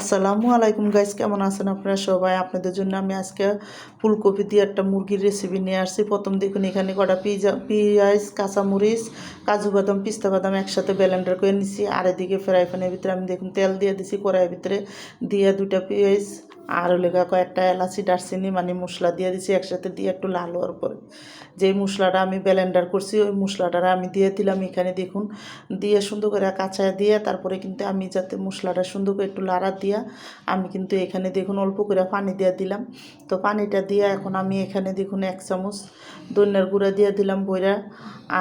আসসালামু আলাইকুম গাইজ কেমন আছেন আপনারা সবাই? আপনাদের জন্য আমি আজকে ফুলকপি দিয়ে একটা মুরগির রেসিপি নিয়ে আসছি। প্রথম দেখুন, এখানে কটা পিজা, পেঁয়াজ, কাঁচামরিচ, কাজু বাদাম, পিস্তা বাদাম একসাথে ব্লেন্ডার করে নিছি। আর এদিকে ফ্রাই প্যানের ভিতরে আমি দেখুন, তেল দিয়ে দিছি, কড়াইয়ের ভিতরে দিয়ে দুটা পেঁয়াজ আর লেগা কয়েকটা এলাচি, দারচিনি মানে মশলা দিয়ে দিছি, একসাথে দিয়ে একটু লাল হওয়ার পরে। যেই মশলাটা আমি ব্লেন্ডার করছি, ওই মশলাটা আমি দিয়ে দিলাম এখানে দেখুন। দিয়ে সুন্দর করে কাঁচা দিয়ে তারপরে কিন্তু আমি যাতে মশলাটা সুন্দর করে একটু লাড়া দিয়া আমি কিন্তু এখানে দেখুন অল্প করে পানি দিয়ে দিলাম। তো পানিটা দিয়ে এখন আমি এখানে দেখুন এক চামচ দইনার গুঁড়া দিয়ে দিলাম বইরা।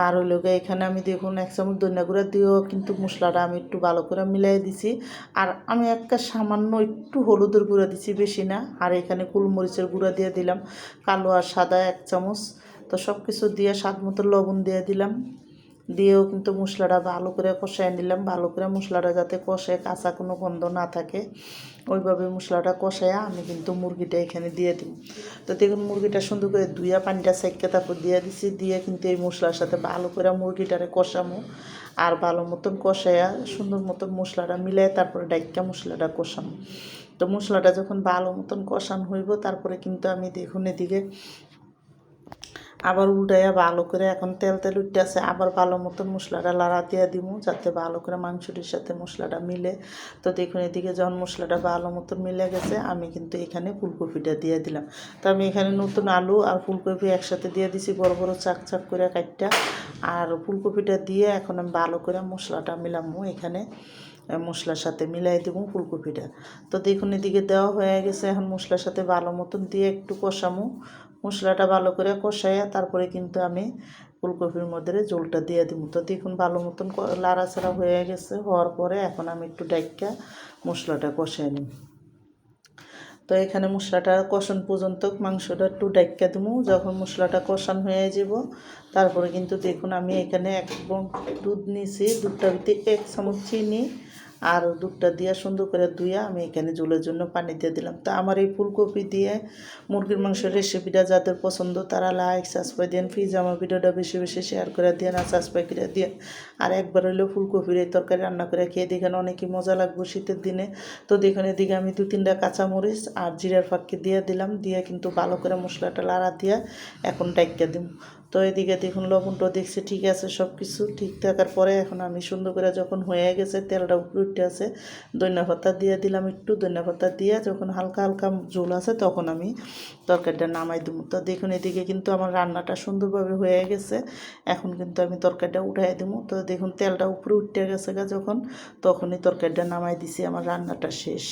আর হলো গিয়ে এখানে আমি দেখুন এক চামচ দইনা গুঁড়া দিয়েও কিন্তু মশলাটা আমি একটু ভালো করে মিলাই দিছি। আর আমি একটা সামান্য একটু হলুদের গুঁড়া দিছি বেশি না। আর এখানে কুলমরিচের গুঁড়া দিয়ে দিলাম, কালো আর সাদা এক চামচ। তো সব কিছু দিয়ে স্বাদ মতো লবণ দিয়ে দিলাম। দিয়েও কিন্তু মশলাটা ভালো করে কষাই নিলাম। ভালো করে মশলাটা যাতে কষে কাঁচা কোনো গন্ধ না থাকে, ওইভাবে মশলাটা কষায়া আমি কিন্তু মুরগিটা এখানে দিয়ে দিব। তো দেখুন, মুরগিটা সুন্দর করে ধুইয়া পানিটা সেঁকে তারপর দিয়ে দিছি। দিয়ে কিন্তু এই মশলার সাথে ভালো করে মুরগিটারে কষামো। আর ভালো মতন কষায়া সুন্দর মতন মশলাটা মিলাই তারপরে ডাইকা মশলাটা কষামো। তো মশলাটা যখন ভালো মতন কষান হইব তারপরে কিন্তু আমি দেখুন এদিকে আবার উল্টাইয়া ভালো করে এখন তেল তেল উঠতে আছে আবার ভালো মতন মশলাটা লাড়া দিয়ে দিব যাতে ভালো করে মাংসটির সাথে মশলাটা মিলে। তো দেখুন, এদিকে যখন মশলাটা ভালো মতন মিলে গেছে, আমি কিন্তু এখানে ফুলকপিটা দিয়ে দিলাম। তো আমি এখানে নতুন আলু আর ফুলকপি একসাথে দিয়ে দিছি, বড় বড় চাক চাক করে কাটটা। আর ফুলকপিটা দিয়ে এখন আমি ভালো করে মশলাটা মিলামো, এখানে মশলার সাথে মিলাই দেবো ফুলকপিটা। তো দেখুন, এদিকে দেওয়া হয়ে গেছে, এখন মশলার সাথে ভালো মতন দিয়ে একটু কষামো। মশলাটা ভালো করে কষাইয়া তারপরে কিন্তু আমি ফুলকপির মধ্যে জলটা দিয়ে দিব। তো দেখুন ভালো মতন লাড়াচাড়া হয়ে গেছে, হওয়ার পরে এখন আমি একটু ডাইকা মশলাটা কষাই নিই তো এখানে মশলাটা কষান পর্যন্ত মাংসটা একটু ডাইকা দেবো যখন মশলাটা কষান হয়ে যাব। তারপরে কিন্তু দেখুন আমি এখানে এক দুধ নিয়েছি দুধটা ভিতরে এক চামচ চিনি আর দুধটা দিয়ে সুন্দর করে ধুয়ে আমি এখানে জলের জন্য পানি দিয়ে দিলাম। তো আমার এই ফুলকপি দিয়ে মুরগির মাংসের রেসিপিটা যাদের পছন্দ, তারা লাইক সাবস্ক্রাইব দেন প্লিজ আমার ভিডিওটা বেশি বেশি শেয়ার করে দিয়ে আর সাবস্ক্রাইব করে দিয়ে। আর একবার হলেও ফুলকপির এই তরকারি রান্না করে খেয়ে দেখেন অনেকই মজা লাগবে শীতের দিনে। তো দেখুন এদিকে আমি দু তিনটা কাঁচামরিচ আর জিরার ফাঁককে দিয়ে দিলাম, দিয়ে কিন্তু ভালো করে মশলাটা লাড়া দিয়ে এখন ডাইকা দিব। তো এদিকে দেখুন লবণটা দেখছি ঠিক আছে সব কিছু ঠিক থাকার পরে এখন আমি সুন্দর করে যখন হয়ে গেছে, তেলটা উপরে উঠতে আছে দইনা পাতা দিয়ে দিলাম একটু দইনা পাতা দিয়ে যখন হালকা হালকা ঝোল আছে তখন আমি তরকারিটা নামাই দেবো। তো দেখুন, এদিকে কিন্তু আমার রান্নাটা সুন্দরভাবে হয়ে গেছে, এখন কিন্তু আমি তরকারিটা উঠাই দেবো। তো দেখুন, তেলটা উপরে উঠতে গেছে গা যখন, তখনই তরকারিটা নামাই দিছি, আমার রান্নাটা শেষ।